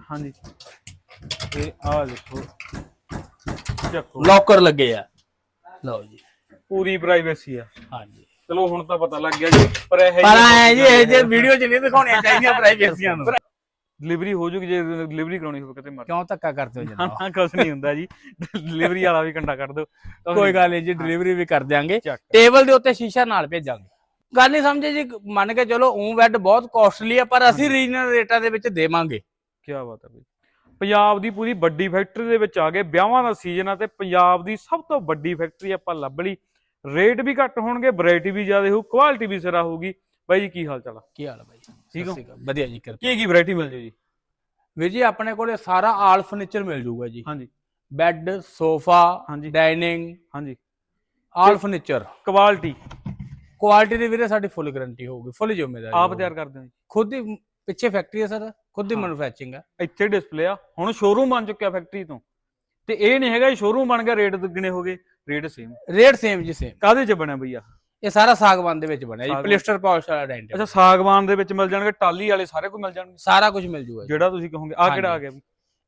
ਹਾਂਜੀ। ਤੇ ਆ ਦੇਖੋ ਚੱਕੋ। ਲੋਕਰ ਲੱਗੇ ਆ। ਲਓ ਜੀ। ਪੂਰੀ ਪ੍ਰਾਈਵੇਸੀ ਆ। ਹਾਂਜੀ। ਚਲੋ ਹੁਣ ਤਾਂ ਪਤਾ ਲੱਗ ਗਿਆ ਜੀ ਪਰ ਇਹ ਪਰ ਐ ਜੀ ਇਹ ਜੇ ਵੀਡੀਓ ਚ ਨਹੀਂ ਦਿਖਾਉਣੀਆਂ ਚਾਹੀਦੀਆਂ ਪ੍ਰਾਈਵੇਸੀਆਂ ਨੂੰ। ਡਿਲੀਵਰੀ ਹੋ ਜੂਗੀ ਜੇ ਡਿਲੀਵਰੀ ਕਰਾਉਣੀ ਹੋਵੇ ਕਿਤੇ ਮਰ ਕਿਉਂ ਧੱਕਾ ਕਰਦੇ ਹੋ ਜਨਾਬ? ਹਾਂ ਕੁਝ ਨਹੀਂ ਹੁੰਦਾ ਜੀ। ਡਿਲੀਵਰੀ ਵਾਲਾ ਵੀ ਕੰਡਾ ਕਰ ਦਿਓ। ਕੋਈ ਗੱਲ ਨਹੀਂ ਜੀ ਡਿਲੀਵਰੀ ਵੀ ਕਰ ਦਿਆਂਗੇ। ਟੇਬਲ ਦੇ ਉੱਤੇ ਸ਼ੀਸ਼ਾ ਨਾਲ ਭੇਜਾਂਗੇ। ਗੱਲ ਨਹੀਂ ਸਮਝੇ ਜੀ ਮੰਨ ਕੇ ਚਲੋ ਉਹ ਬੈੱਡ ਬਹੁਤ ਕਾਸਟਲੀ ਆ ਪਰ ਅਸੀਂ ਰੀਜਨਲ ਰੇਟਾਂ ਦੇ ਵਿੱਚ ਦੇਵਾਂਗੇ। ਕੀ ਬਾਤ ਹੈ ਬਈ। ਪੰਜਾਬ ਦੀ ਪੂਰੀ ਵੱਡੀ ਫੈਕਟਰੀ ਦੇ ਵਿੱਚ ਆ ਗਏ। ਵਿਆਹਾਂ ਦਾ ਸੀਜ਼ਨ ਆ ਤੇ ਪੰਜਾਬ ਦੀ ਸਭ ਤੋਂ ਵੱਡੀ ਫੈਕਟਰੀ ਆਪਾਂ ਲੱਭ ਲਈ। ਰੇਟ ਵੀ ਘੱਟ ਹੋਣਗੇ ਵੈਰਾਈਟੀ ਵੀ ਜ਼ਿਆਦਾ ਹੋਊ ਕੁਆਲਿਟੀ ਵੀ ਸਿਰਾ ਹੋਊਗੀ। ਬਾਈ ਜੀ ਕੀ ਹਾਲ ਚਾਲ ਆ? ਕੀ ਹਾਲ ਬਾਈ? ਠੀਕ ਹੋ? ਵਧੀਆ ਜੀ ਕਿਰਪਾ। ਕੀ ਕੀ ਵੈਰਾਈਟੀ ਮਿਲ ਜੂ ਜੀ? ਵੀਰ ਜੀ ਆਪਣੇ ਕੋਲੇ ਸਾਰਾ ਆਲ ਫਰਨੀਚਰ ਮਿਲ ਜੂਗਾ ਜੀ। ਹਾਂਜੀ। ਬੈੱਡ ਸੋਫਾ ਹਾਂਜੀ। ਡਾਈਨਿੰਗ ਹਾਂਜੀ। ਆਲ ਫਰਨੀਚਰ ਕੁਆਲਿਟੀ ਕੁਆਲਿਟੀ ਦੀ ਵੀਰੇ ਸਾਡੀ ਫੁੱਲ ਗਾਰੰਟੀ ਹੋਊਗੀ ਫੁੱਲ ਜ਼ਿੰਮੇਵਾਰੀ ਆਪ। ਤਿਆਰ ਕਰਦੇ ਹੋ ਜੀ? ਖੁਦ ਹੀ ਪਿੱਛੇ ਫੈਕਟਰੀ ਹੈ ਸਰ ਖੁਦ ਹਾਂ। ਮੈਨੂਫੈਕਚਰਿੰਗ ਹੈ ਇੱਥੇ ਡਿਸਪਲੇ ਆ ਹੁਣ ਸ਼ੋਰੂਮ ਬਣ ਚੁੱਕਿਆ ਫੈਕਟਰੀ ਤੋਂ। ਤੇ ਇਹ ਨਹੀਂ ਹੈਗਾ ਸ਼ੋਰੂਮ ਬਣ ਗਿਆ ਰੇਟ ਦੁੱਗਣੇ ਹੋ ਗਏ ਰੇਟ ਸੇਮ ਰੇਟ ਸੇਮ ਜੀ ਸੇਮ ਕਾਦੇ ਚ ਬਣਿਆ ਬਈਆ? ਇਹ ਸਾਰਾ ਸਾਗਵਾਨ ਦੇ ਵਿੱਚ ਬਣਿਆ ਜੀ ਸਾਗਵਾਨ। ਪਲਿਸਟਰ ਪਾਲਿਸ਼ ਵਾਲਾ ਡਾਈਨਿੰਗ ਅੱਛਾ ਸਾਗਵਾਨ ਦੇ ਵਿੱਚ ਮਿਲ ਜਾਣਗੇ ਟਾਲੀ ਵਾਲੇ ਸਾਰੇ ਕੋਈ ਮਿਲ ਜਾਣਗੇ? ਸਾਰਾ ਕੁਝ ਮਿਲ ਜੂਗਾ ਜੀ। ਜਿਹੜਾ ਤੁਸੀਂ ਕਹੋਗੇ ਆ ਕਿਹੜਾ ਆ। ਗਿਆ ਵੀ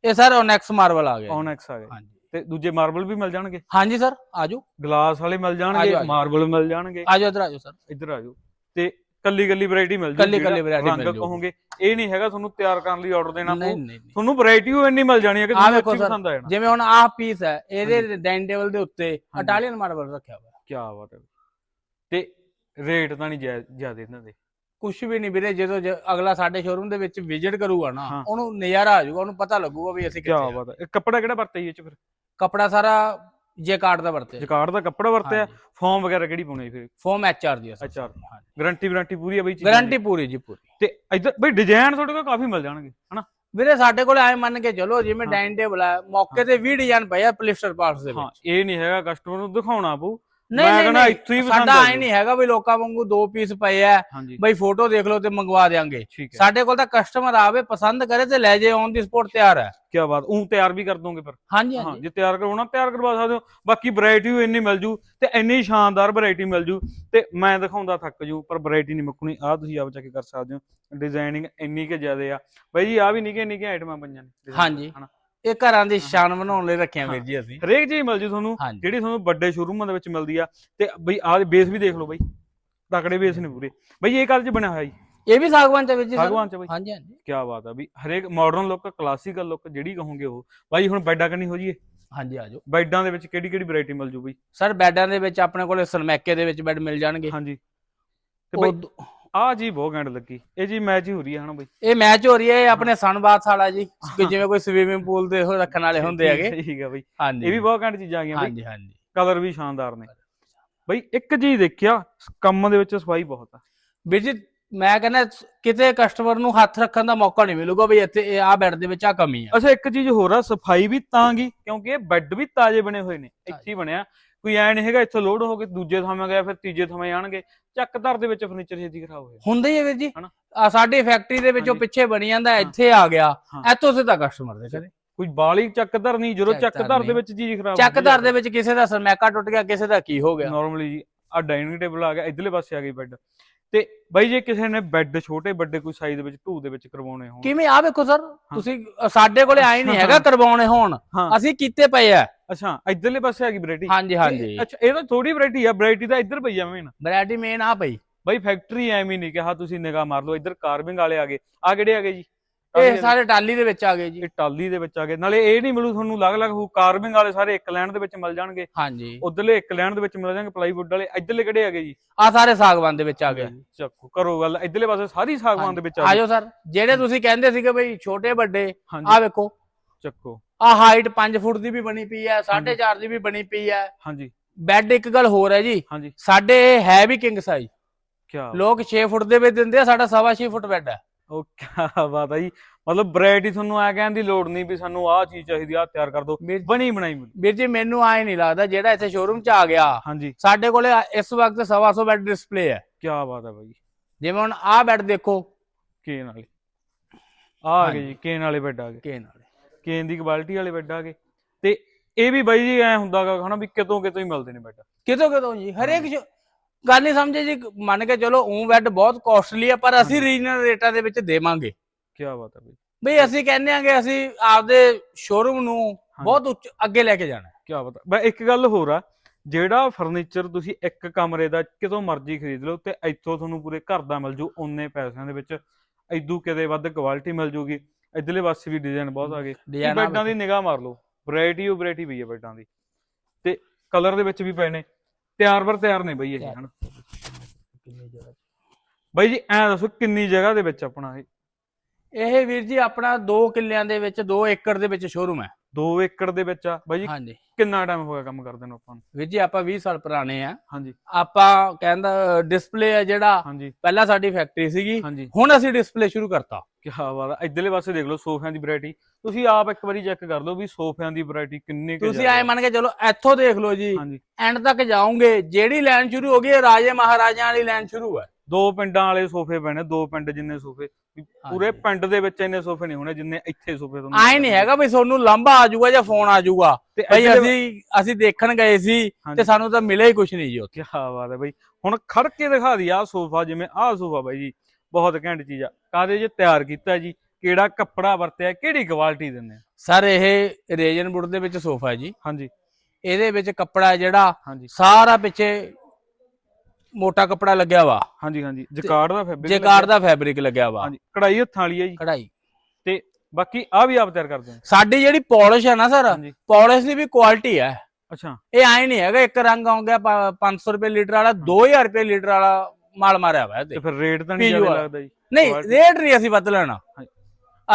ਇਹ ਸਰ ਓਨੈਕਸ ਮਾਰਬਲ ਆ ਗਿਆ ਜੀ। ਔਨੈਕਸ ਆ ਗਿਆ। ਹਾਂਜੀ। ਤੇ ਦੂਜੇ ਮਾਰਬਲ ਵੀ ਮਿਲ ਜਾਣਗੇ? ਹਾਂਜੀ ਸਰ ਆਜੋ ਗਲਾਸ ਵਾਲੇ ਮਿਲ ਜਾਣਗੇ ਆਜੋ। ਮਾਰਬਲ ਮਿਲ ਜਾਣਗੇ। ਆਜੋ ਇਧਰ ਆਜੋ ਸਰ। ਇੱਧਰ ਆ ਜਾਓ। ਤੇ ਕੱਲੀ ਕੱਲੀ ਵੈਰਾਈਟੀ ਮਿਲ ਜੂਗੀ ਕੱਲੀ- ਕੱਲੀ ਰੰਗ ਮਿਲ ਜੂਗੀ। ਕਹੋਗੇ ਇਹ ਨਹੀਂ ਹੈਗਾ ਤੁਹਾਨੂੰ ਤਿਆਰ ਕਰਨ ਲਈ ਆਰਡਰ ਦੇਣਾ ਪਊ। ਤੁਹਾਨੂੰ ਵੈਰਾਈਟੀ ਉਹ ਇੰਨੀ ਮਿਲ ਜਾਣੀ ਹੈ ਕਿ ਤੁਹਾਨੂੰ ਅੱਛੀ ਪਸੰਦ ਆ ਜਾਣਾ। ਜਿਵੇਂ ਹੁਣ ਆਹ ਪੀਸ ਹੈ ਇਹਦੇ ਡਾਈਨਿੰਗ ਟੇਬਲ ਦੇ ਉੱਤੇ ਇਟਾਲੀਅਨ ਮਾਰਬਲ ਰੱਖਿਆ ਹੋਇਆ। ਕੀ ਬਾਤ ਹੈ। ਤੇ ਰੇਟ ਤਾਂ ਨਹੀਂ ਜ਼ਿਆਦਾ ਇਹਨਾਂ ਦੇ। ਕੁਝ ਵੀ ਨਹੀਂ ਵੀਰੇ ਜਦੋਂ ਅਗਲਾ ਸਾਡੇ ਸ਼ੋਰੂਮ ਦੇ ਵਿੱਚ ਵਿਜ਼ਿਟ ਕਰੂਗਾ ਨਾ। ਉਹਨੂੰ ਨਜ਼ਾਰਾ ਆ ਜਾਊਗਾ ਉਹਨੂੰ ਪਤਾ ਲੱਗੂਗਾ ਵੀ ਅਸੀਂ ਕੀ ਕਿੱਥੇ ਬਾਤ ਹੈ। ਕੱਪੜਾ ਕਿਹੜਾ ਵਰਤਿਆ ਜੀ ਇਹ ਚ ਫਿਰ? ਕਪੜਾ ਸਾਰਾ ਜੇ ਕਾਰਡ ਦਾ ਵਰਤੇ ਜਕਾਰਡ ਦਾ ਕੱਪੜਾ ਵਰਤਿਆ ਫਾਰਮ ਵਗੈਰਾ ਕਿਹੜੀ ਪਾਉਣੀ ਫਿਰ? ਫੋਮ ਐਚਆਰ ਦੀ ਹੈ HR ਗਾਰੰਟੀ ਵਾਰੰਟੀ ਪੂਰੀ ਹੈ ਬਈ ਚੀਜ਼ਾਂ ਦੀ? ਗਾਰੰਟੀ ਪੂਰੀ ਜੀ ਪੂਰੀ। ਤੇ ਇੱਧਰ ਬਈ ਡਿਜ਼ਾਈਨ ਤੁਹਾਡੇ ਕੋਲ ਕਾਫੀ ਮਿਲ ਜਾਣਗੇ ਹਨਾ? ਵੀਰੇ ਸਾਡੇ ਕੋਲ ਐ ਮੰਨ ਕੇ ਚਲੋ ਜਿਵੇਂ ਹਾਂ। ਡਾਈਨਿੰਗ ਟੇਬਲ ਹੈ ਮੌਕੇ ਤੇ 20 ਡਿਜ਼ਾਈਨ ਪਏ ਆ ਪਲਿਸਟਰ ਪਾਰਟਸ ਦੇ ਹਾਂ ਵਿੱਚ। ਇਹ ਨਹੀਂ ਹੈਗਾ ਕਸਟਮਰ ਨੂੰ ਦਿਖਾਉਣਾ ਪਊ। ਮੈਂ ਨਹੀਂ ਕਹਿੰਦਾ ਨਹੀਂ, ਇੱਥੋਂ ਹੀ ਪਸੰਦ ਸਾਡਾ ਆ ਐ। ਨਹੀਂ ਹੈਗਾ ਵੀ ਲੋਕਾਂ ਵਾਂਗੂ ਦੋ ਪੀਸ ਪਏ ਆ ਹਾਂਜੀ। ਬਈ ਫੋਟੋ ਦੇਖ ਲਓ ਤੇ ਮੰਗਵਾ ਦੇਾਂਗੇ ਠੀਕ ਹੈ ਸਾਡੇ ਕੋਲ ਤਾਂ ਕਸਟਮਰ ਆਵੇ ਪਸੰਦ ਕਰੇ ਤੇ ਲੈ ਜੇ ਔਨ ਦੀ ਸਪੋਰਟ ਤਿਆਰ ਹੈ ਕੀ ਬਾਤ ਉਹ ਤਿਆਰ ਵੀ ਕਰ ਦੋਗੇ ਫਿਰ? ਹਾਂਜੀ ਹਾਂ ਹਾਂਜੀ। ਜੇ ਤਿਆਰ ਕਰਵਾਉਣਾ ਤਿਆਰ ਕਰਵਾ ਸਕਦੇ ਹੋ। ਬਾਕੀ ਵੈਰਾਈਟੀ ਵੀ ਇੰਨੀ ਮਿਲ ਜੂ ਤੇ ਇੰਨੀ ਸ਼ਾਨਦਾਰ ਵੈਰਾਈਟੀ ਮਿਲ ਜੂ ਤੇ ਮੈਂ ਦਿਖਾਉਂਦਾ ਥੱਕ ਜੂ ਪਰ ਵੈਰਾਈਟੀ ਨਹੀਂ ਮੁੱਕਣੀ। ਆ ਤੁਸੀਂ ਆਪ ਚੈੱਕ ਕਰ ਸਕਦੇ ਹੋ। ਡਿਜ਼ਾਈਨਿੰਗ ਇੰਨੀ ਕਿ ਜ਼ਿਆਦੇ ਆ। ਬਾਈ ਜੀ ਆ ਵੀ ਨਿੱਕੇ ਨਿੱਕੇ ਆਈਟਮਾਂ ਪਈਆਂ ਨੇ। design ਹਾਂਜੀ। ਹਨਾ। ਇਹ ਘਰਾਂ ਦੀ ਸ਼ਾਨ ਬਣਾਉਣ ਲਈ ਰੱਖਿਆ ਵੀਰ ਜੀ ਅਸੀਂ। ਹਰੇਕ ਚੀਜ਼ ਮਿਲ ਜੂ ਤੁਹਾਨੂੰ ਹਾਂਜੀ। ਜਿਹੜੀ ਤੁਹਾਨੂੰ ਵੱਡੇ ਸ਼ੋਰੂਮਾਂ ਦੇ ਵਿੱਚ ਮਿਲਦੀ ਆ ਤੇ ਬਈ ਆਹ ਬੇਸ ਵੀ ਦੇਖ ਲਓ ਬਈ। ਤਕੜੇ ਬੇਸ ਨੇ ਪੂਰੇ। ਬਈ ਇਹ ਕੱਲ ਚ ਬਣਿਆ ਹੋਇਆ ਜੀ? ਇਹ ਵੀ ਸਾਗਵਾਨ ਚ ਵੀਰ ਜੀ ਸਾਗਵਾਨ ਚ ਬਈ? ਹਾਂਜੀ ਹਾਂਜੀ। ਕੀ ਬਾਤ ਆ ਵੀ ਹਰੇਕ ਮਾਡਰਨ ਲੁੱਕ ਕਲਾਸੀਕਲ ਲੁੱਕ ਜਿਹੜੀ ਕਹੋਗੇ ਉਹ। ਬਾਈ ਹੁਣ ਬੈਡਾਂ ਕਰਨੀ ਹੋ ਜੀਏ ਹਾਂਜੀ ਆਜੋ ਬੈਡਾਂ ਦੇ ਵਿੱਚ ਕਿਹੜੀ ਕਿਹੜੀ ਵੈਰਾਈਟੀ ਮਿਲ ਜੂ ਬਈ? ਸਰ ਬੈਡਾਂ ਦੇ ਵਿੱਚ ਆਪਣੇ ਕੋਲੇ ਸਲਮੈਕੇ ਦੇ ਵਿੱਚ ਬੈੱਡ ਮਿਲ ਜਾਣਗੇ। ਹਾਂਜੀ। ਤੇ ਬਈ ਉਹ- ਆਹ ਜੀ ਬਹੁਤ ਘੈਂਟ ਲੱਗੀ। ਇਹ ਜੀ ਮੈਚ ਹੀ ਹੋ ਰਹੀ ਹੈ ਹਨਾ ਬਈ? ਇਹ ਮੈਚ ਹੋ ਰਹੀ ਹੈ ਇਹ ਆਪਣੇ ਸਨਬਾਥ ਵਾਲਾ ਜੀ ਕਿ ਜਿਵੇਂ ਕੋਈ ਸਵੀਮਿੰਗ ਪੂਲ ਦੇ ਉਹ ਰੱਖਣ ਵਾਲੇ ਹੁੰਦੇ ਹੈਗੇ। ਠੀਕ ਹੈ ਬਈ। ਹਾਂਜੀ। ਇਹ ਵੀ ਬਹੁਤ ਘੈਂਟ ਚੀਜ਼ਾਂ ਆ ਗਈਆਂ ਬਈ। ਹਾਂਜੀ ਹਾਂਜੀ। ਕਲਰ ਵੀ ਸ਼ਾਨਦਾਰ ਨੇ। ਬਈ ਇੱਕ ਚੀਜ਼ ਦੇਖਿਆ ਕੰਮ ਦੇ ਵਿੱਚ ਸਫ਼ਾਈ ਬਹੁਤ ਆ। ਵੀਰ ਜੀ ਮੈਂ ਕਹਿੰਦਾ ਕਿਤੇ ਕਸਟਮਰ ਨੂੰ ਹੱਥ ਰੱਖਣ ਦਾ ਮੌਕਾ ਨਹੀਂ ਮਿਲੂਗਾ ਵੀ ਇੱਥੇ ਇਹ ਆ ਬੈੱਡ ਦੇ ਵਿੱਚ ਆ ਕਮੀ ਆ। ਅੱਛਾ ਇੱਕ ਚੀਜ਼ ਹੋਰ ਆ ਸਫ਼ਾਈ ਵੀ ਤਾਂ ਗੀ ਕਿਉਂਕਿ ਇਹ ਬੈੱਡ ਵੀ ਤਾਜ਼ੇ ਬਣੇ ਹੋਏ ਨੇ। ਇੱਥੇ ਹੀ ਬਣਿਆ। ਕੋਈ ਐ ਨਹੀਂ ਹੈਗਾ ਇੱਥੇ ਲੋਡ ਹੋ ਕੇ ਦੂਜੇ ਥਾਵੇਂ ਗਿਆ ਫਿਰ ਤੀਜੇ ਥਾਵੇਂ ਆਣਗੇ ਚੱਕ ਧਰ ਦੇ ਵਿੱਚ ਫਰਨੀਚਰ ਛੇਤੀ ਖਰਾਬ ਹੋਇਆ ਹੁੰਦਾ ਹੀ ਹੈ ਵੀਰ ਜੀ। ਹਨਾ? ਆ ਸਾਡੀ ਫੈਕਟਰੀ ਦੇ ਵਿੱਚੋਂ ਹਾਂਜੀ। ਪਿੱਛੇ ਬਣੀ ਜਾਂਦਾ ਇੱਥੇ ਆ ਗਿਆ। ਹਾਂ। ਇੱਥੋਂ ਸਿੱਧਾ ਕਸਟਮਰ ਦੇ ਘਰੇ। ਕੋਈ ਬਾਲੀ ਚੱਕ ਧਰ ਨਹੀਂ ਜਦੋਂ ਚੱਕ ਚੱਕ ਧਰ ਧਰ ਦੇ ਨਹੀਂ। ਵਿੱਚ ਚੀਜ਼ ਖਰਾਬ ਚੱਕਦਾਰ ਦੇ ਵਿੱਚ ਕਿਸੇ ਦਾ ਸਰਮੈਕਾ ਟੁੱਟ ਗਿਆ ਕਿਸੇ ਦਾ ਕੀ ਹੋ ਗਿਆ। ਨਾਰਮਲੀ ਜੀ ਆ ਡਾਈਨਿੰਗ ਟੇਬਲ ਆ ਗਿਆ ਇਧਰਲੇ ਪਾਸੇ ਆ ਗਈ ਬੈੱਡ ਤੇ ਬਾਈ ਜੇ ਕਿਸੇ ਨੇ ਬੈੱਡ ਛੋਟੇ ਵੱਡੇ ਕੋਈ ਸਾਈਜ਼ ਦੇ ਵਿੱਚ ਢੂ ਦੇ ਵਿੱਚ ਕਰਵਾਉਣੇ ਹੋਣ। ਕਿਵੇਂ? ਆ ਵੇਖੋ ਸਰ ਤੁਸੀਂ ਸਾਡੇ ਕੋਲੇ ਆਏ ਨਹੀਂ ਹੈਗਾ। ਕਰਵਾਉਣੇ ਹੋਣ। ਹਾਂ। ਅਸੀਂ ਕੀਤੇ ਪਏ ਆ। ਅੱਛਾ ਇਧਰਲੇ ਪਾਸੇ ਆ ਗਈ ਵੈਰਾਈਟੀ? ਹਾਂਜੀ ਹਾਂਜੀ। ਅੱਛਾ ਇਹ ਤਾਂ ਥੋੜੀ ਵੈਰਾਈਟੀ ਆ ਵੈਰਾਈਟੀ ਤਾਂ ਇੱਧਰ ਪਈ ਆ ਮੇਨ ਵੈਰਾਈਟੀ ਮੇਨ ਆ ਪਈ। ਬਾਈ ਫੈਕਟਰੀ ਐਵੇਂ ਨਹੀਂ ਕਿਹਾ ਤੁਸੀਂ ਨਿਗਾਹ ਮਾਰ ਲਓ ਇੱਧਰ ਕਾਰਵਿੰਗ ਵਾਲੇ ਆ ਗਏ। ਆ ਕਿਹੜੇ ਆ ਗਏ ਜੀ? ਇਹ ਸਾਰੇ ਟਾਲੀ ਦੇ ਵਿੱਚ ਆ ਗਏ ਜੀ। ਇਹ ਟਾਲੀ ਦੇ ਵਿੱਚ ਆ ਗਏ। ਨਾਲੇ ਇਹ ਨਹੀਂ ਮਿਲੂ ਤੁਹਾਨੂੰ ਅਲੱਗ-ਅਲੱਗ ਹੋ ਕਾਰਵਿੰਗ ਵਾਲੇ ਸਾਰੇ ਇੱਕ ਲਾਈਨ ਦੇ ਵਿੱਚ ਮਿਲ ਜਾਣਗੇ। ਹਾਂਜੀ। ਉਧਰਲੇ ਇੱਕ ਲਾਈਨ ਦੇ ਵਿੱਚ ਮਿਲ ਜਾਣਗੇ ਪਲਾਈਵੁੱਡ ਵਾਲੇ। ਇੱਧਰਲੇ ਕਿਹੜੇ ਆ ਗਏ ਜੀ? ਆ ਸਾਰੇ ਸਾਗਵਾਨ ਦੇ ਵਿੱਚ ਆ ਗਏ। ਚੱਕੋ ਕਰੋ ਗੱਲ। ਇੱਧਰਲੇ ਪਾਸੇ ਸਾਰੀ ਸਾਗਵਾਨ ਦੇ ਵਿੱਚ ਆ ਗਏ। ਆਜੋ ਸਰ। ਜਿਹੜੇ ਤੁਸੀਂ ਕਹਿੰਦੇ ਸੀਗੇ ਬਈ ਛੋਟੇ ਵੱਡੇ ਆ ਵੇਖੋ ਚੱਕੋ। ਆ ਹਾਈਟ 5 ਫੁੱਟ ਦੀ ਵੀ ਬਣੀ ਪਈ ਹੈ 4.5 ਦੀ ਵੀ ਬਣੀ ਪਈ ਹੈ। ਹਾਂਜੀ। ਬੈੱਡ ਇੱਕ ਗੱਲ ਹੋਰ ਹੈ ਜੀ। ਹਾਂਜੀ। ਸਾਡੇ ਹੈ ਵੀ ਕਿੰਗ ਸਾਈਜ਼ ਕੀ ਲੋਕ 6 ਫੁੱਟ ਦੇ ਵਿੱਚ ਦਿੰਦੇ ਆ ਸਾਡਾ ਸਵਾ 6 ਫੁੱਟ ਬੈੱਡ ਹੈ। ਉਹ ਕੀ ਬਾਤ ਆ ਜੀ। ਮਤਲਬ ਵੈਰਾਈਟੀ ਤੁਹਾਨੂੰ ਐ ਕਹਿਣ ਦੀ ਲੋੜ ਨਹੀਂ ਵੀ ਸਾਨੂੰ ਆਹ ਚੀਜ਼ ਚਾਹੀਦੀ ਆ ਤਿਆਰ ਕਰ ਦਿਓ। ਵੀਰ- ਬਣੀ ਬਣਾਈ ਵੀਰ ਜੀ ਮੈਨੂੰ ਆਏ ਨਹੀਂ ਲੱਗਦਾ ਜਿਹੜਾ ਇੱਥੇ ਸ਼ੋਰੂਮ 'ਚ ਆ ਗਿਆ। ਹਾਂਜੀ। ਸਾਡੇ ਕੋਲੇ ਇਸ ਵਕਤ ਸਵਾ ਸੌ ਬੈੱਡ ਡਿਸਪਲੇ ਹੈ। ਕੀ ਬਾਤ ਆ ਬਾਈ। ਜਿਵੇਂ ਹੁਣ ਆਹ ਬੈੱਡ ਦੇਖੋ। ਕੇਨ ਵਾਲੇ। ਆ ਆ ਗਏ। ਜੀ ਕੇਨ ਵਾਲੇ ਬੈੱਡ ਆ ਗਏ। ਕੇ ਨਾਲ ਕੇਨ ਦੀ ਕੁਆਲਿਟੀ ਵਾਲੇ ਬੈੱਡ ਆ ਗਏ ਤੇ ਇਹ ਵੀ ਬਾਈ ਜੀ ਐ ਹੁੰਦਾਗਾ ਹਨਾ ਵੀ ਕਿਤੋਂ ਕਿਤੋਂ ਹੀ ਮਿਲਦੇ ਨੇ ਬੈੱਡ ਕਿਤੋਂ ਕਿਤੋਂ ਜੀ ਹਰੇਕ ਸ਼ੋ- ਗੱਲ ਨਹੀਂ ਸਮਝੇ ਜੀ ਮੰਨ ਕੇ ਚਲੋ ਉਹ ਬੈੱਡ ਬਹੁਤ ਕਾਸਟਲੀ ਹੈ ਪਰ ਅਸੀਂ ਰੀਜਨਲ ਰੇਟਾਂ ਦੇ ਵਿੱਚ ਦੇਵਾਂਗੇ। ਕੀ ਬਾਤ ਆ ਬਾਈ। ਬਈ ਅਸੀਂ ਕਹਿੰਦੇ ਆਂਗੇ ਅਸੀਂ ਆਪਦੇ ਸ਼ੋਰੂਮ ਨੂੰ ਬਹੁਤ ਉੱਚ ਅੱਗੇ ਲੈ ਕੇ ਜਾਣਾ। ਹੈ। ਕੀ ਪਤਾ ਬਈ ਇੱਕ ਗੱਲ ਹੋਰ ਆ ਜਿਹੜਾ ਫਰਨੀਚਰ ਤੁਸੀਂ ਇੱਕ ਕਮਰੇ ਦਾ ਕਿਤੋਂ ਮਰਜ਼ੀ ਖਰੀਦ ਲਓ ਤੇ ਇੱਥੋਂ ਤੁਹਾਨੂੰ ਪੂਰੇ ਘਰ ਦਾ ਮਿਲ ਜੂ ਓਨੇ ਪੈਸਿਆਂ ਦੇ ਵਿੱਚ ਐਦੂ ਕਿਤੇ ਵੱਧ ਕੁਆਲਿਟੀ ਮਿਲ ਜੂਗੀ। ਇਧਰਲੇ ਪਾਸੇ ਵੀ ਡਿਜ਼ਾਈਨ ਬਹੁਤ ਆ ਗਏ। ਬੈੱਡਾਂ ਦੀ ਨਿਗਾਹ ਮਾਰ ਲਓ। ਵੈਰਾਈਟੀ ਓ ਵੈਰਾਈਟੀ ਪਈ ਹੈ ਬੈੱਡਾਂ ਦੀ। ਤੇ ਕਲਰ ਦੇ ਵਿੱਚ ਵੀ ਪਏ ਨੇ। ਤਿਆਰ ਬਰ ਤਿਆਰ ਨੇ ਬਈ ਇਹ। ਹਨ? ਬਾਈ ਜੀ ਐ ਦੱਸੋ ਕਿੰਨੀ ਜਗ੍ਹਾ ਦੇ ਵਿੱਚ ਆਪਣਾ ਇਹ? ਇਹ ਵੀਰ ਜੀ ਆਪਣਾ 2 ਕਿੱਲਿਆਂ ਦੇ ਵਿੱਚ 2 ਏਕੜ ਦੇ ਵਿੱਚ ਸ਼ੋਰੂਮ ਹੈ। 2 ਏਕੜ ਦੇ ਵਿੱਚ ਆ। ਬਾਈ ਜੀ ਹਾਂਜੀ। ਕਿੰਨਾ ਟਾਈਮ ਹੋ ਗਿਆ ਕੰਮ ਕਰਦੇ ਨੂੰ ਆਪਾਂ ਨੂੰ? ਵੀਰ ਜੀ ਆਪਾਂ 20 ਸਾਲ ਪੁਰਾਣੇ ਆ। ਹਾਂਜੀ। ਆਪਾਂ ਕਹਿੰਦਾ ਡਿਸਪਲੇ ਹੈ ਜਿਹੜਾ ਪਹਿਲਾਂ ਸਾਡੀ ਫੈਕਟਰੀ ਸੀਗੀ ਹੁਣ ਅਸੀਂ ਡਿਸਪਲੇ ਸ਼ੁਰੂ ਕਰਤਾ। ਕੀ ਬਾਤ ਆ। ਇਧਰਲੇ ਪਾਸੇ ਦੇਖ ਲਓ ਸੋਫਿਆਂ ਦੀ ਵੈਰਾਈਟੀ ਤੁਸੀਂ ਆਪ ਇੱਕ ਵਾਰੀ ਚੈੱਕ ਕਰ ਲਓ ਵੀ ਸੋਫਿਆਂ ਦੀ ਵੈਰਾਈਟੀ ਕਿੰਨੀ ਕੁ ਤੁਸੀਂ ਐ ਮੰਨ ਕੇ ਚਲੋ ਇੱਥੋਂ ਦੇਖ ਲਓ ਜੀ ਐਂਡ ਤੱਕ ਜਾਓਗੇ ਜਿਹੜੀ ਲਾਈਨ ਸ਼ੁਰੂ ਹੋ ਗਈ ਰਾਜੇ ਮਹਾਰਾਜਿਆਂ ਵਾਲੀ ਲਾਈਨ ਸ਼ੁਰੂ ਹੈ। ਦੋ ਪਿੰਡਾਂ ਵਾਲੇ ਸੋਫੇ ਪੈਣੇ ਦੋ ਪਿੰਡ ਜਿੰਨੇ ਸੋਫੇ। ਪੂਰੇ। ਪਿੰਡ ਦੇ ਵਿੱਚ ਇੰਨੇ ਸੋਫੇ ਨਹੀਂ ਹੋਣੇ ਜਿੰਨੇ ਇੱਥੇ ਸੋਫੇ ਤੁਹਾਨੂੰ ਆਏ ਨਹੀਂ ਹੈਗਾ ਵੀ ਤੁਹਾਨੂੰ ਲੰਬਾ ਆ ਜਾਊਗਾ ਜਾਂ ਫੋਨ ਆ ਜਾਊਗਾ। ਇੱਧਰਲੇ- ਅਸੀਂ ਅਸੀਂ ਦੇਖਣ ਗਏ ਸੀ। ਤੇ ਸਾਨੂੰ ਤਾਂ ਮਿਲਿਆ ਹੀ ਕੁਝ ਨਹੀਂ ਜੀ ਉੱਥੇ। ਕੀ ਬਾਤ ਹੈ ਬਾਈ। ਹੁਣ ਖੜ ਕੇ ਦਿਖਾ ਦੀ ਆਹ ਸੋਫਾ ਜਿਵੇਂ ਆਹ ਸੋਫਾ ਬਾਈ ਜੀ ਬਹੁਤ ਘੈਂਟ ਚੀਜ਼ ਆ। ਕਾਦੇ ਜੇ ਤਿਆਰ ਕੀਤਾ ਜੀ? ਕਿਹੜਾ ਕੱਪੜਾ ਵਰਤਿਆ ਕਿਹੜੀ ਕੁਆਲਿਟੀ ਦਿੰਦੇ ਆ? ਸਰ ਇਹ ਰੇਜਨ ਵੁੱਡ ਦੇ ਵਿੱਚ ਸੋਫਾ ਹੈ ਜੀ। ਹਾਂਜੀ। ਇਹਦੇ ਵਿੱਚ ਕੱਪੜਾ ਜਿਹੜਾ ਸਾਰਾ ਪਿੱਛੇ ਮੋਟਾ ਕੱਪੜਾ ਲੱਗਿਆ ਵਾ। ਹਾਂਜੀ ਹਾਂਜੀ। ਜਕਾਰਡ ਦਾ ਫੈਬਰਿਕ ਜੇਕਾਰ ਦਾ ਫੈਬਰਿਕ ਲੱਗਿਆ ਵਾ। ਹਾਂਜੀ ਕਢਾਈ ਹੱਥਾਂ ਵਾਲੀ ਹੈ ਜੀ। ਕਢਾਈ ਤੇ ਬਾਕੀ ਆ ਵੀ ਆਪ ਤਿਆਰ ਕਰਦੇ ਆ ਸਾਡੀ ਜਿਹੜੀ ਪਾਲਿਸ਼ ਹੈ ਨਾ ਸਰ ਹਾਂਜੀ। ਪਾਲਿਸ਼ ਦੀ ਵੀ ਕੁਆਲਿਟੀ ਹੈ ਅੱਛਾ। ਇਹ ਆਏ ਨਹੀਂ ਹੈਗਾ ਇੱਕ ਰੰਗ ਆ ਗਿਆ ਪ- 500 ਰੁਪਏ ਲੀਟਰ ਵਾਲਾ 2000 ਰੁਪਏ ਲੀਟਰ ਵਾਲਾ ਮਾਲ ਮਾਰਿਆ ਵਾ ਤੇ ਇਹਦੇ। ਫਿਰ ਰੇਟ ਤਾਂ ਨਹੀਂ PU ਜ਼ਿਆਦਾ ਵਾਲਾ। ਲੱਗਦਾ ਜੀ। ਨਹੀਂ ਰੇਟ ਨਹੀਂ ਅਸੀਂ ਵੱਧ ਲੈਣਾ। ਹਾਂਜੀ।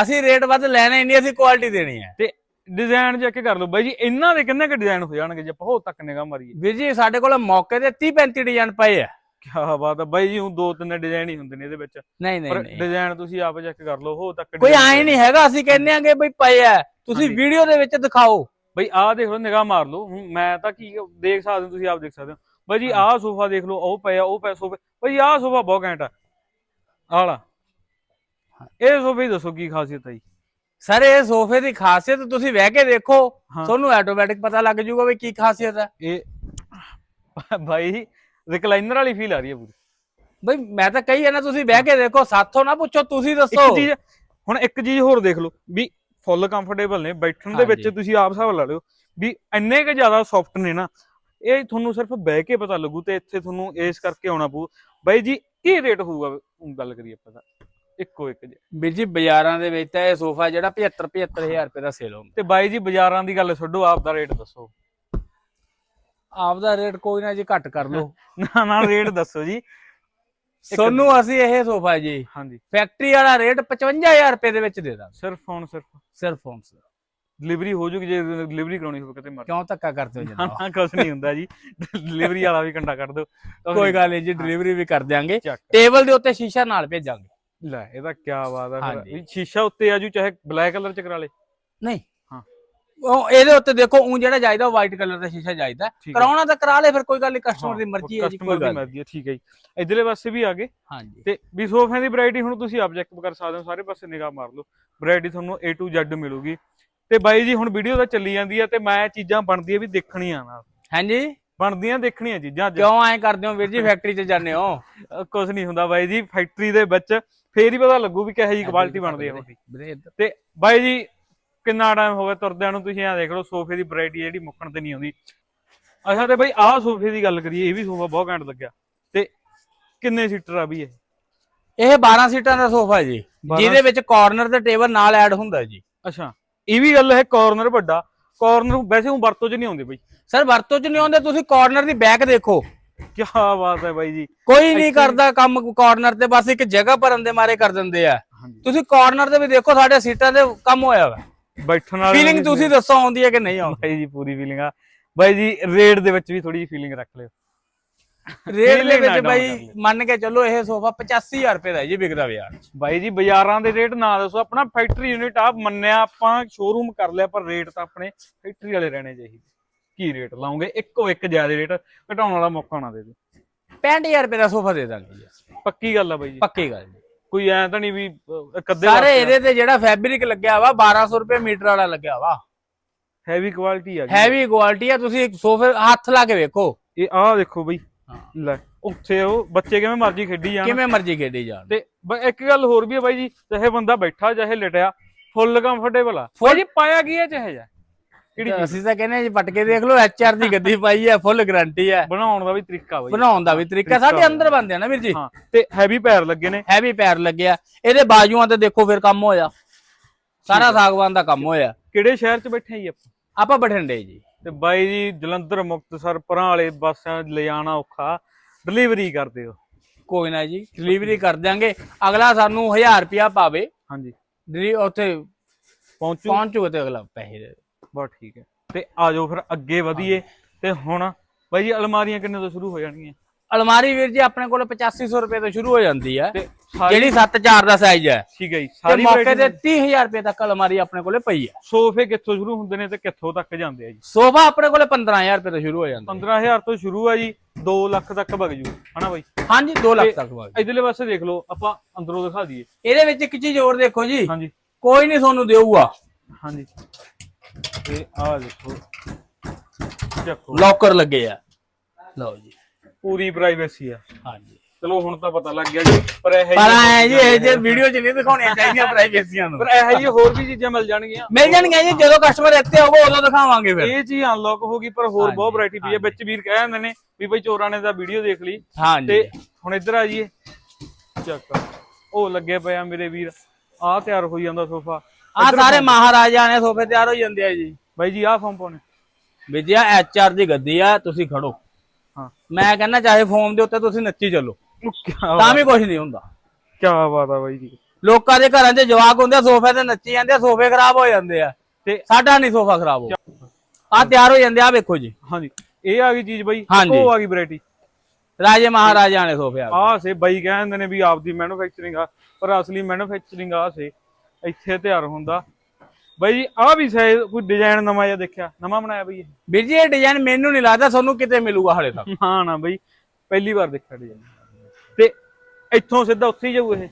ਅਸੀਂ ਰੇਟ ਵੱਧ ਲੈਣਾ ਹੀ ਨਹੀਂ ਅਸੀਂ ਕੁਆਲਿਟੀ ਦੇਣੀ ਹੈ। ਤੇ ਡਿਜ਼ਾਈਨ ਚੈੱਕ ਕਰ ਲਓ ਬਾਈ ਜੀ ਇਹਨਾਂ ਦੇ ਕਿੰਨੇ ਕੁ ਡਿਜ਼ਾਈਨ ਹੋ ਜਾਣਗੇ ਜੇ ਹੋ ਤੱਕ ਨਿਗਾਹ ਮਾਰੀਏ? ਵੀਰ ਜੀ ਸਾਡੇ ਕੋਲ ਮੌਕੇ ਤੇ 30 35 ਡਿਜ਼ਾਈਨ ਪਏ ਆ। ਕੀ ਬਾਤ ਆ ਬਾਈ ਜੀ ਹੁਣ ਦੋ ਤਿੰਨ ਡਿਜ਼ਾਈਨ ਹੀ ਹੁੰਦੇ ਨੇ ਇਹਦੇ ਵਿੱਚ। ਨਹੀਂ ਨਹੀਂ ਪਰ ਡਿਜ਼ਾਈਨ ਤੁਸੀਂ ਆਪ ਚੈੱਕ ਕਰ ਲਓ ਹੋ ਤੱਕ ਕੋਈ ਆਏ ਨਹੀਂ ਹੈਗਾ ਅਸੀਂ ਕਹਿੰਦੇ ਆਂਗੇ ਬਈ ਪਏ ਆ। ਤੁਸੀਂ। ਵੀਡੀਓ ਦੇ ਵਿੱਚ ਦਿਖਾਓ। ਬਈ ਆਹ ਦੇਖ ਲਓ ਨਿਗਾਹ ਮਾਰ ਲਓ। ਮੈਂ ਤਾਂ ਕੀ ਦੇਖ ਸਕਦੇ ਹੋ ਤੁਸੀਂ ਆਪ ਦੇਖ ਸਕਦੇ ਹੋ। ਬਾਈ ਜੀ ਆਹ ਸੋਫਾ ਦੇਖ ਲਓ ਉਹ ਪਿਆ ਉਹ ਪਿਆ ਸੋਫੇ। ਬਾਈ ਆਹ ਸੋਫਾ ਬਹੁਤ ਘੈਂਟ ਆ। ਆਹ ਵਾਲਾ। ਇਹ ਸੋਫੇ ਦੱਸੋ ਕੀ ਖਾਸੀਅਤ ਹੈ ਜੀ। ਸਰ ਇਹ ਸੋਫੇ ਦੀ ਖਾਸੀਅਤ ਤੁਸੀਂ ਬਹਿ ਕੇ ਦੇਖੋ ਹਾਂ। ਤੁਹਾਨੂੰ ਆਟੋਮੈਟਿਕ ਪਤਾ ਲੱਗ ਜਾਊਗਾ ਵੀ ਕੀ ਖਾਸੀਅਤ ਹੈ। ਇਹ ਬਾਈ ਰਿਕਲਾਈਨਰ ਵਾਲੀ ਫੀਲ ਆ ਰਹੀ ਹੈ ਪੂਰੀ। ਬਈ ਮੈਂ ਤਾਂ ਕਹੀ ਹੈ ਨਾ ਤੁਸੀਂ ਬਹਿ ਕੇ ਦੇਖੋ ਸਾਥੋਂ ਨਾ ਪੁੱਛੋ ਤੁਸੀਂ ਇੱਕ ਦੱਸੋ। ਚੀਜ਼ ਹੁਣ ਇੱਕ ਚੀਜ਼ ਹੋਰ ਦੇਖ ਲਓ ਵੀ ਫੁੱਲ ਕੰਫਰਟੇਬਲ ਨੇ ਬੈਠਣ ਦੇ ਵਿੱਚ ਹਾਂਜੀ। ਤੁਸੀਂ ਆਪ ਹਿਸਾਬ ਲਾ ਲਿਓ ਵੀ ਇੰਨੇ ਕੁ ਜ਼ਿਆਦਾ ਸੌਫਟ ਨੇ ਨਾ ਇਹ ਤੁਹਾਨੂੰ ਸਿਰਫ ਬਹਿ ਕੇ ਪਤਾ ਲੱਗੂ ਤੇ ਇੱਥੇ ਤੁਹਾਨੂੰ ਇਸ ਕਰਕੇ ਆਉਣਾ ਪਊ। ਬਾਈ ਜੀ ਕੀ ਰੇਟ ਹੋਊਗਾ ਊਂ ਗੱਲ ਕਰੀਏ ਆਪਾਂ ਤਾਂ? ਇੱਕੋ ਇੱਕ ਜੀ। ਵੀਰ ਜੀ ਬਾਜ਼ਾਰਾਂ ਦੇ ਵਿੱਚ ਤਾਂ ਇਹ ਸੋਫਾ ਜਿਹੜਾ 75 75000 ਰੁਪਏ ਦਾ ਸੇਲ ਹੁੰਦਾ। ਤੇ ਬਾਈ ਜੀ ਬਾਜ਼ਾਰਾਂ ਦੀ ਗੱਲ ਛੱਡੋ ਆਪ ਦਾ ਰੇਟ ਦੱਸੋ। ਆਪਦਾ ਰੇਟ ਕੋਈ ਨਾ ਜੀ ਘੱਟ ਕਰ ਲਓ। ਨਾ ਨਾ ਰੇਟ ਦੱਸੋ ਜੀ। ਸੋਨੂੰ ਅਸੀਂ ਇਹ ਸੋਫਾ ਜੀ ਹਾਂਜੀ। ਫੈਕਟਰੀ ਵਾਲਾ ਰੇਟ 55000 ਰੁਪਏ ਦੇ ਵਿੱਚ ਦੇ ਦਾਂਗੇ। ਸਿਰਫ ਹੁਣ ਸਿਰਫ। ਸਿਰਫ ਹੁਣ। ਡਿਲੀਵਰੀ ਹੋ ਜੂਗੀ ਜੇ ਡਿਲੀਵਰੀ ਕਰਾਉਣੀ ਹੋਵੇ ਕਿਤੇ ਮਰ ਕਿਉਂ ਧੱਕਾ ਕਰਦੇ ਹੋ ਜਨਾਬ ਨਾ ਕੁਛ ਨਹੀਂ ਹੁੰਦਾ ਜੀ। ਡਿਲੀਵਰੀ ਵਾਲਾ ਵੀ ਕੰਡਾ ਕਰ ਦਿਓ। ਕੁਛ ਕੋਈ। ਗੱਲ ਨਹੀਂ ਜੀ ਡਿਲੀਵਰੀ ਵੀ ਕਰ ਦਿਆਂਗੇ। ਟੇਬਲ ਦੇ ਉੱਤੇ ਸ਼ੀਸ਼ਾ ਨਾਲ ਭੇਜਾਂਗੇ। ਲੈ ਇਹਦਾ ਕੀ ਬਾਤ ਹਾਂਜੀ। ਫਿਰ। ਵੀ ਸ਼ੀਸ਼ਾ ਉੱਤੇ ਆਜੂ ਚਾਹੇ ਬਲੈਕ ਕਲਰ ਚ ਕਰਾ ਲੇ। ਨਹੀਂ। ਹਾਂ। ਉਹ ਇਹਦੇ ਉੱਤੇ ਦੇਖੋ ਉਹ ਜਿਹੜਾ ਜਾਇਦਾ ਵਾਈਟ ਕਲਰ ਦਾ ਸ਼ੀਸ਼ਾ ਠੀਕ ਹੈ। ਕਰਾਉਣਾ ਤਾਂ ਕਰਾ ਲੇ ਫਿਰ ਕੋਈ ਗੱਲ ਨਹੀਂ ਕਸਟਮਰ ਦੀ ਮਰਜ਼ੀ ਹੈ ਜੀ ਕੋਈ ਮਰਜ਼ੀ ਹੈ ਠੀਕ ਹੈ ਜੀ। ਇਧਰਲੇ ਪਾਸੇ ਵੀ ਆ ਗਏ। ਹਾਂਜੀ। ਤੇ ਵੀ ਸੋਫਿਆਂ ਦੀ ਵੈਰਾਈਟੀ ਹੁਣ ਤੁਸੀਂ ਆਪ ਚੈੱਕ ਕਰ ਸਕਦੇ ਹੋ ਸਾਰੇ ਪਾਸੇ ਨਿਗਾਹ ਮਾਰ ਲਓ। ਵੈਰਾਈਟੀ ਤੁਹਾਨੂੰ A to Z ਮਿਲੂਗੀ। ਤੇ ਬਾਈ ਜੀ ਹੁਣ ਵੀਡੀਓ ਤਾਂ ਚੱਲੀ ਜਾਂਦੀ ਹੈ ਤੇ ਮੈਂ ਚੀਜ਼ਾਂ ਬਣਦੀਆਂ ਵੀ ਦੇਖਣੀਆਂ ਨਾਲ। ਹਾਂਜੀ? ਬਣਦੀਆਂ ਦੇਖਣੀਆਂ ਚੀਜ਼ਾਂ ਅੱਜ। ਕਿਉਂ ਐਂ ਕਰਦੇ ਹੋ ਵੀਰ ਜੀ ਫੈਕਟਰੀ 'ਚ ਜਾਂਦੇ ਹੋ? ਕੁਝ ਨਹੀਂ ਹੁੰਦਾ ਬਾਈ ਜੀ ਫੈਕਟਰੀ ਦੇ ਵਿੱਚ ਫੇਰ ਹੀ ਪਤਾ ਲੱਗੂ ਵੀ ਕਿਹੋ ਜੀ ਕੁਆਲਿਟੀ ਬਣਦੀ ਹੈ ਉਹਦੀ। ਤੇ ਬਾਈ ਜੀ ਕਿੰਨਾ ਟਾਈਮ ਹੋ ਗਿਆ ਤੁਰਦਿਆਂ ਨੂੰ ਤੁਸੀਂ ਐਂ ਦੇਖ ਲਓ ਸੋਫੇ ਦੀ ਵੈਰਾਈਟੀ ਜਿਹੜੀ ਮੁੱਕਣ ਤੇ ਨਹੀਂ ਆਉਂਦੀ। ਅੱਛਾ ਤੇ ਬਾਈ ਆਹ ਸੋਫੇ ਦੀ ਗੱਲ ਕਰੀਏ ਇਹ ਵੀ ਸੋਫਾ ਬਹੁਤ ਘੈਂਟ ਲੱਗਿਆ। ਤੇ ਕਿੰਨੇ ਸੀਟਰ ਆ ਵੀ ਇਹ? ਇਹ 12 ਸੀਟਾਂ ਦਾ ਸੋਫਾ ਜੀ 12 ਜਿਹਦੇ ਵਿੱਚ ਕਾਰਨਰ ਤੇ ਟੇਬਲ ਨਾਲ ਐਡ ਹੁੰਦਾ ਜੀ। ਅੱਛਾ ਇਹ ਵੀ ਗੱਲ ਹੈ ਕਾਰਨਰ ਵੱਡਾ। ਕਾਰਨਰ ਵੈਸੇ ਉਹ ਵਰਤੋਂ 'ਚ ਨਹੀਂ ਆਉਂਦੇ ਬਾਈ। ਸਰ ਵਰਤੋਂ 'ਚ ਨਹੀਂ ਆਉਂਦੇ ਤੁਸੀਂ ਕਾਰਨਰ ਦੀ ਬੈਕ ਦੇਖੋ। ਕੀ ਬਾਤ ਹੈ ਬਾਈ ਜੀ। ਕੋਈ ਨਹੀਂ ਕਰਦਾ ਕੰਮ ਕਾਰਨਰ ਤੇ ਬਸ ਇੱਕ ਜਗ੍ਹਾ ਭਰਨ ਦੇ ਮਾਰੇ ਕਰ ਦਿੰਦੇ ਆ। ਤੁਸੀਂ ਕਾਰਨਰ ਤੇ ਵੀ ਦੇਖੋ ਸਾਡੇ ਸੀਟਾਂ ਤੇ ਕੰਮ ਹੋਇਆ ਵਾ। ਬੈਠਣ ਵਾਲੇ ਫੀਲਿੰਗ ਤੁਸੀਂ ਦੱਸੋ ਆਉਂਦੀ ਹੈ ਕਿ ਨਹੀਂ ਆਉਂਦੀ? ਬਾਈ ਜੀ ਪੂਰੀ ਫੀਲਿੰਗ ਆ। ਬਾਈ ਜੀ ਰੇਟ ਦੇ ਵਿੱਚ ਵੀ ਥੋੜੀ ਜਿਹੀ ਫੀਲਿੰਗ ਰੱਖ ਲਿਓ। ਰੇਟ ਦੇ ਵਿੱਚ ਬਾਈ। ਮੰਨ ਕੇ ਚੱਲੋ ਇਹ ਸੋਫਾ 85000 ਰੁਪਏ ਦਾ ਜੀ ਵਿਕਦਾ 'ਚ ਬਾਈ ਜੀ ਬਾਜ਼ਾਰਾਂ ਦੇ ਰੇਟ ਨਾ ਦੱਸੋ। ਆਪਣਾ ਫੈਕਟਰੀ ਯੂਨਿਟ ਆ ਮੰਨਿਆ ਆਪਾਂ ਸ਼ੋਰੂਮ ਕਰ ਲਿਆ ਪਰ ਰੇਟ ਤਾਂ ਆਪਣੇ ਫੈਕਟਰੀ ਵਾਲੇ ਰਹਿਣੇ ਚਾਹੀਦੇ। ਕੀ ਰੇਟ ਲਾਉਂਗੇ? ਇੱਕੋ ਇੱਕ ਜ਼ਿਆਦਾ ਰੇਟ ਘਟਾਉਣ ਵਾਲਾ ਮੌਕਾ ਨਾ ਦੇ ਦਿਓ 65000 ਰੁਪਏ ਦਾ ਸੋਫਾ ਦੇ ਦਾਂਗੇ ਜੀ। ਪੱਕੀ ਗੱਲ ਆ ਬਾਈ ਜੀ। ਪੱਕੀ ਗੱਲ ਜੀ। ਕੋਈ ਐ ਤਾਂ ਨਹੀਂ ਵੀ ਅੱਧੇ ਸਾਰੇ ਇਹਦੇ ਤੇ ਜਿਹੜਾ ਫੈਬਰਿਕ ਲੱਗਿਆ ਵਾ 1200 ਰੁਪਏ ਮੀਟਰ ਵਾਲਾ ਲੱਗਿਆ ਵਾ। ਹੈਵੀ ਕੁਆਲਿਟੀ ਆ ਜੀ। ਹੈਵੀ ਕੁਆਲਿਟੀ ਆ ਤੁਸੀਂ ਸੋਫੇ ਹੱਥ ਲਾ ਕੇ ਵੇਖੋ। ਇਹ ਆਹ ਦੇਖੋ ਬਈ। ਲੈ ਉੱਥੇ ਉਹ ਬੱਚੇ ਕਿਵੇਂ ਮਰਜ਼ੀ ਖੇਡੀ ਜਾਣ। ਕਿਵੇਂ ਮਰਜ਼ੀ ਖੇਡੀ ਜਾਣ। ਤੇ ਇੱਕ ਗੱਲ ਹੋਰ ਵੀ ਹੈ ਬਾਈ ਜੀ ਚਾਹੇ ਬੰਦਾ ਬੈਠਾ ਚਾਹੇ ਲਟਿਆ ਫੁੱਲ ਕੰਫਰਟੇਬਲ ਆ। ਜੀ ਪਾਇਆ ਕੀ ਹੈ ਚਾਹੇ ਜਾ ਕਿਹੜੀ ਚੀਜ਼? ਅਸੀਂ ਤਾਂ ਕਹਿੰਦੇ ਜੀ ਪਟਕੇ ਦੇਖ ਲਓ ਐਚਆਰ ਦੀ ਗੱਦੀ ਪਾਈ ਹੈ ਫੁੱਲ ਗਾਰੰਟੀ ਹੈ ਬਣਾਉਣ ਦਾ ਵੀ ਤਰੀਕਾ ਬਈ। ਬਣਾਉਣ ਦਾ ਵੀ ਤਰੀਕਾ ਸਾਡੇ ਅੰਦਰ ਬੰਦੇ ਆ ਨਾ ਵੀਰ ਜੀ। ਹਾਂ ਤੇ ਹੈਵੀ ਪੈਰ ਲੱਗੇ ਨੇ। ਹੈਵੀ ਪੈਰ ਲੱਗਿਆ ਇਹਦੇ ਬਾਜੂਆਂ ਤੇ ਦੇਖੋ ਫਿਰ ਕੰਮ ਹੋਇਆ। ਸਾਰਾ ਸਾਗਵਾਨ ਦਾ ਕੰਮ ਹੋਇਆ। ਕਿਹੜੇ ਸ਼ਹਿਰ 'ਚ ਬੈਠੇ ਆ ਜੀ ਆਪਾਂ? ਆਪਾਂ ਬਠਿੰਡੇ ਜੀ। ਤੇ ਬਾਈ ਜੀ ਜਲੰਧਰ ਮੁਕਤਸਰ ਪਰਾਂ ਵਾਲੇ ਬੱਸਾਂ ਲਿਜਾਣਾ ਔਖਾ। ਡਿਲੀਵਰੀ ਕਰਦੇ ਹੋ? ਕੋਈ ਨਾ ਜੀ ਡਿਲੀਵਰੀ ਕਰ ਦਿਆਂਗੇ। ਅਗਲਾ ਸਾਨੂੰ 1000 ਰੁਪਿਆ ਪਾਵੇ। ਹਾਂਜੀ। ਡਿਲੀ ਉੱਥੇ ਪਹੁੰਚੂ? ਪਹੁੰਚੂਗੇ ਤੇ ਅਗਲਾ ਪੈਸੇ ਦੇ ਬਸ ਠੀਕ ਹੈ। ਤੇ ਆ ਜਾਓ ਫਿਰ ਅੱਗੇ ਵਧੀਏ। ਤੇ ਹੁਣ ਬਾਈ ਜੀ ਅਲਮਾਰੀਆਂ ਕਿੰਨੇ ਤੋਂ ਸ਼ੁਰੂ ਹੋ ਜਾਣਗੀਆਂ? ਅਲਮਾਰੀ ਵੀਰ ਜੀ ਆਪਣੇ ਕੋਲ 8500 ਰੁਪਏ ਤੋਂ ਸ਼ੁਰੂ ਹੋ ਜਾਂਦੀ ਹੈ। ਤੇ ਜਿਹੜੀ 7-4 ਦਾ ਸਾਈਜ਼ ਹੈ। ਠੀਕ ਹੈ ਜੀ ਸਾਰੀ ਮੌਕੇ ਤੇ 30000 ਰੁਪਏ ਤੱਕ ਅਲਮਾਰੀ ਆਪਣੇ ਕੋਲੇ ਪਈ ਹੈ। ਸੋਫੇ ਕਿੱਥੋਂ ਸ਼ੁਰੂ ਹੁੰਦੇ ਨੇ ਤੇ ਕਿੱਥੋਂ ਤੱਕ ਜਾਂਦੇ ਆ ਜੀ? ਸੋਫਾ ਆਪਣੇ ਕੋਲੇ 15000 ਰੁਪਏ ਤੋਂ ਸ਼ੁਰੂ ਹੋ ਜਾਂਦਾ 15000 ਤੋਂ ਸ਼ੁਰੂ ਆ ਜੀ 2 ਲੱਖ ਤੱਕ ਵਗ ਜੂ। ਹਨਾ ਬਾਈ? ਹਾਂਜੀ 2 ਲੱਖ ਤੱਕ ਵਾਲੀ ਇਧਰਲੇ ਪਾਸੇ ਦੇਖ ਲਓ ਆਪਾਂ ਅੰਦਰੋਂ ਦਿਖਾ ਦਈਏ। ਇਹਦੇ ਵਿੱਚ ਇੱਕ ਚੀਜ਼ ਹੋਰ ਦੇਖੋ ਜੀ। ਹਾਂਜੀ। ਕੋਈ ਨਹੀਂ ਤੁਹਾਨੂੰ ਦੇਊਗਾ। ਹਾਂਜੀ। ਤੇ ਆ ਦੇਖੋ ਚੱਕੋ। ਲੋਕਰ ਲੱਗੇ ਆ। ਲਓ ਜੀ। ਪੂਰੀ ਪ੍ਰਾਈਵੇਸੀ ਆ। ਹਾਂਜੀ। ਚਲੋ ਹੁਣ ਤਾਂ ਪਤਾ ਲੱਗ ਗਿਆ ਜੀ ਪਰ ਇਹ ਪਰ ਐ ਜੀ ਇਹ ਜੇ ਵੀਡੀਓ 'ਚ ਨਹੀਂ ਦਿਖਾਉਣੀਆਂ ਚਾਹੀਦੀਆਂ ਪ੍ਰਾਈਵੇਸੀਆਂ ਨੂੰ। ਪਰ ਇਹ ਜੀ ਹੋਰ ਵੀ ਚੀਜ਼ਾਂ ਮਿਲ ਜਾਣਗੀਆਂ। ਮਿਲ ਜਾਣਗੀਆਂ ਜੀ ਜਦੋਂ ਕਸਟਮਰ ਇੱਥੇ ਆਊਗਾ ਉਦੋਂ ਦਿਖਾਵਾਂਗੇ ਫਿਰ। ਇਹ ਚੀਜ਼ ਅਨਲੌਕ ਹੋ ਗਈ ਪਰ ਹੋਰ ਬਹੁਤ ਵੈਰਾਈਟੀ ਪਈ ਹੈ ਵਿੱਚ ਵੀਰ ਕਹਿ ਜਾਂਦੇ ਨੇ ਵੀ ਬਈ ਚੋਰਾਂ ਨੇ ਤਾਂ ਵੀਡੀਓ ਦੇਖ ਲਈ। ਤੇ ਹੁਣ ਇੱਧਰ ਆ ਜੀਏ ਚੱਕ। ਉਹ ਲੱਗੇ ਪਏ ਆ ਮੇਰੇ ਵੀਰ। ਆਹ ਤਿਆਰ ਹੋਈ ਜਾਂਦਾ ਸੋਫਾ ਆ ਸਾਰੇ ਮਹਾਰਾਜਾ ਨੇ ਸੋਫੇ ਤਿਆਰ ਹੋ ਜਾਂਦੇ ਆ ਜੀ। ਬਾਈ ਜੀ ਆਹ ਫਾਰਮ ਪਾਉਣੇ। ਵਿਜਿਆ ਐਚਆਰ ਦੀ ਗੱਦੀ ਆ ਤੁਸੀਂ ਖੜੋ। ਹਾਂ। ਮੈਂ ਕਹਿੰਦਾ ਚਾਹੇ ਫੋਮ ਦੇ ਉੱਤੇ ਤੁਸੀਂ ਨੱਚੀ ਚੱਲੋ। ਕੀ ਤਾਂ ਵੀ ਕੁਝ ਨਹੀਂ ਹੁੰਦਾ। ਬਾਤ ਆ ਬਾਈ ਜੀ। ਲੋਕਾਂ ਦੇ ਘਰਾਂ 'ਚ ਜਵਾਕ ਹੁੰਦੇ ਆ ਸੋਫੇ ਤੇ ਨੱਚੀ ਜਾਂਦੇ ਆ ਸੋਫੇ ਖਰਾਬ ਹੋ ਜਾਂਦੇ ਆ। ਤੇ ਸਾਡਾ ਨਹੀਂ ਸੋਫਾ ਖਰਾਬ ਹੋ। ਆ ਤਿਆਰ ਹੋ ਜਾਂਦੇ ਆ ਵੇਖੋ ਜੀ। ਹਾਂਜੀ। ਇਹ ਆ ਗਈ ਚੀਜ਼ ਬਾਈ। ਉਹ ਆ ਗਈ ਵੈਰਾਈਟੀ ਰਾਜੇ ਮਹਾਰਾਜਾ ਨੇ ਸੋਫੇ ਆ ਆਹ ਸੇ ਬਾਈ ਕਹਿੰਦੇ ਨੇ ਵੀ ਆਪਦੀ ਮੈਨੂਫੈਕਚਰਿੰਗ ਆ ਪਰ ਅਸਲੀ ਮੈਨੂਫੈਕਚਰਿੰਗ ਆ ਸੇ। ਇੱਥੇ ਤਿਆਰ ਹੁੰਦਾ। ਬਾਈ ਜੀ ਆਹ ਵੀ ਸ਼ਾਇਦ ਕੋਈ ਡਿਜ਼ਾਈਨ ਨਵਾਂ ਜਿਹਾ ਦੇਖਿਆ? ਨਵਾਂ ਬਣਾਇਆ ਬਈ ਇਹ? ਵੀਰ ਜੀ ਇਹ ਡਿਜ਼ਾਈਨ ਮੈਨੂੰ ਨਹੀਂ ਲੱਗਦਾ ਤੁਹਾਨੂੰ ਕਿਤੇ ਮਿਲੂਗਾ ਹਲੇ ਤੱਕ। ਹਾਂ ਨਾ ਬਈ ਪਹਿਲੀ ਵਾਰ ਦੇਖਿਆ ਡਿਜ਼ਾਈਨ ਤੇ ਇੱਥੋਂ ਸਿੱਧਾ ਉੱਥੇ ਹੀ ਜਾਊ ਇਹ?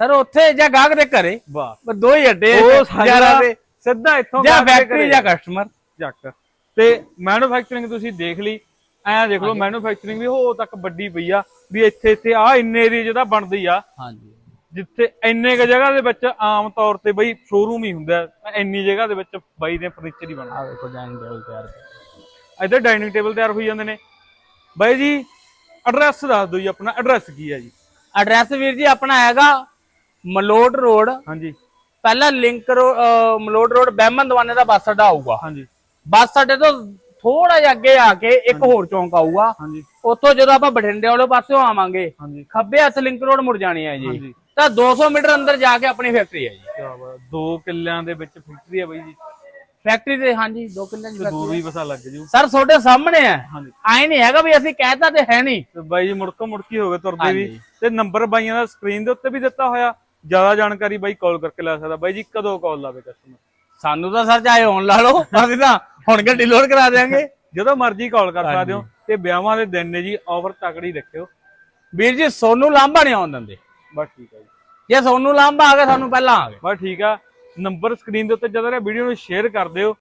ਸਰ ਉੱਥੇ ਜਾਂ ਗਾਹਕ ਦੇ ਘਰੇ? ਵਾਹ। ਪਰ ਦੋ ਹੀ ਅੱਡੇ ਉਹ ਸਾਰਾ ਦੇ। ਸਿੱਧਾ ਇੱਥੋਂ ਜਾਂ ਫੈਕਟਰੀ ਜਾਂ ਕਸਟਮਰ ਚੱਕ। ਤੇ ਮੈਨੂਫੈਕਚਰਿੰਗ ਤੁਸੀਂ ਦੇਖ ਲਈ ਐਂ ਦੇਖ ਲਓ ਮੈਨੂਫੈਕਚਰਿੰਗ ਵੀ ਹੋ ਤੱਕ ਵੱਡੀ ਪਈ ਆ ਵੀ ਇੱਥੇ ਇੱਥੇ ਆ ਇੰਨੇ ਏਰੀਆ ਜਿਹਦਾ ਬਣਦੀ ਆ। ਹਾਂਜੀ। ਜਿੱਥੇ ਇੰਨੇ ਕ ਜਗ੍ਹਾ ਦੇ ਵਿੱਚ ਆਮ ਤੌਰ ਤੇ ਬਈ ਸ਼ੋਰੂਮ ਹੀ ਹੁੰਦਾ ਹੈ। ਇੰਨੀ ਜਗ੍ਹਾ ਦੇ ਵਿੱਚ ਬਾਈ ਦੇ ਫਰਨੀਚਰ ਹੀ ਬਣਦਾ। ਆ ਵੇਖੋ ਡਾਈਨਿੰਗ ਟੇਬਲ ਤਿਆਰ। ਇੱਧਰ ਡਾਈਨਿੰਗ ਟੇਬਲ ਤਿਆਰ ਹੋਈ ਜਾਂਦੇ ਨੇ। ਬਾਈ ਜੀ ਐਡਰੈਸ ਦੱਸ ਦਿਓ ਜੀ ਆਪਣਾ ਐਡਰੈਸ ਕੀ ਹੈ ਜੀ? ਐਡਰੈਸ ਵੀਰ ਜੀ ਆਪਣਾ ਹੈਗਾ ਮਲੋਟ ਰੋਡ। ਹਾਂਜੀ। ਪਹਿਲਾ ਲਿੰਕ ਮਲੋਟ ਰੋਡ ਬਹਿਮਨ ਦਵਾਨੇ ਦਾ ਬੱਸ ਅੱਡਾ ਆਊਗਾ। ਹਾਂਜੀ। ਬੱਸ ਅੱਡੇ ਤੋਂ ਥੋੜਾ ਜਿਹਾ ਅੱਗੇ ਆ ਕੇ ਇੱਕ ਹੋਰ ਚੌਂਕ ਆਊਗਾ। ਹਾਂਜੀ। ਉੱਥੋਂ ਜਦੋਂ ਆਪਾਂ ਬਠਿੰਡੇ ਵਾਲੇ ਪਾਸਿਓਂ ਆਵਾਂਗੇ ਹਾਂਜੀ। ਖੱਬੇ ਹੱਥ ਲਿੰਕ ਰੋਡ ਮੁੜ ਜਾਣੀ ਹੈ ਜੀ। ਹਾਂਜੀ। ਤਾਂ 200 ਮੀਟਰ ਅੰਦਰ ਜਾ ਕੇ ਆਪਣੀ ਫੈਕਟਰੀ ਹੈ ਜੀ। ਕੀ ਬਾਤ ਦੋ ਕਿੱਲਿਆਂ ਦੇ ਵਿੱਚ ਫੈਕਟਰੀ ਹੈ ਬਾਈ ਜੀ। ਫੈਕਟਰੀ ਤੇ ਹਾਂਜੀ 2 ਕਿੱਲੇ ਦੀ ਤੇ ਦੂਰ ਵੀ ਵਸਾ ਲੱਗ ਜੂ। ਸਰ ਤੁਹਾਡੇ ਸਾਹਮਣੇ ਹੈ। ਹਾਂਜੀ। ਆਏ ਨਹੀਂ ਹੈਗਾ ਵੀ ਅਸੀਂ ਕਹਿਤਾ ਤੇ ਹੈ ਨਹੀਂ। ਤੇ ਬਾਈ ਜੀ ਮੁੜਕੋ ਮੁੜਕੀ ਹੋ ਗਏ ਤੁਰਦੇ ਵੀ। ਹਾਂਜੀ। ਤੇ ਨੰਬਰ ਬਾਈਆਂ ਦਾ ਸਕਰੀਨ ਦੇ ਉੱਤੇ ਵੀ ਦਿੱਤਾ ਹੋਇਆ। ਜ਼ਿਆਦਾ ਜਾਣਕਾਰੀ ਬਾਈ ਕਾਲ ਕਰਕੇ ਲੈ ਸਕਦਾ। ਬਾਈ ਜੀ ਕਦੋਂ ਕਾਲ ਲਾਵੇ ਕਸਟਮਰ ਸਾਨੂੰ ਤਾਂ ਸਰ ਚਾਹੇ ਆਉਣ ਲਾ ਲਓ ਅਸੀਂ ਤਾਂ ਹੁਣ ਗੱਡੀ ਲੋਡ ਕਰਾ ਦੇਾਂਗੇ ਜਦੋਂ ਮਰਜ਼ੀ ਕਾਲ ਕਰ ਸਕਦੇ ਹੋ। ਤੇ ਵਿਆਹਾਂ ਦੇ ਦਿਨ ਨੇ ਜੀ ਆਫਰ ਤਕੜੀ ਰੱਖਿਓ। ਵੀਰ ਜੀ ਸੋਨੂੰ ਲਾਂਭਾ ਨਹੀਂ ਆਉਣ ਦਿੰਦੇ। ਬਸ ਠੀਕ ਹੈ ਜੀ। ਜੇ ਸੋਨੂੰ ਲਾਂਭਾ ਆ ਗਿਆ ਸਾਨੂੰ ਪਹਿਲਾਂ ਆ ਗਏ ਬਸ ਠੀਕ ਆ। ਨੰਬਰ ਸਕਰੀਨ ਦੇ ਉੱਤੇ ਜਦੋਂ ਇਹ ਵੀਡੀਓ ਨੂੰ ਸ਼ੇਅਰ ਕਰ ਦਿਓ।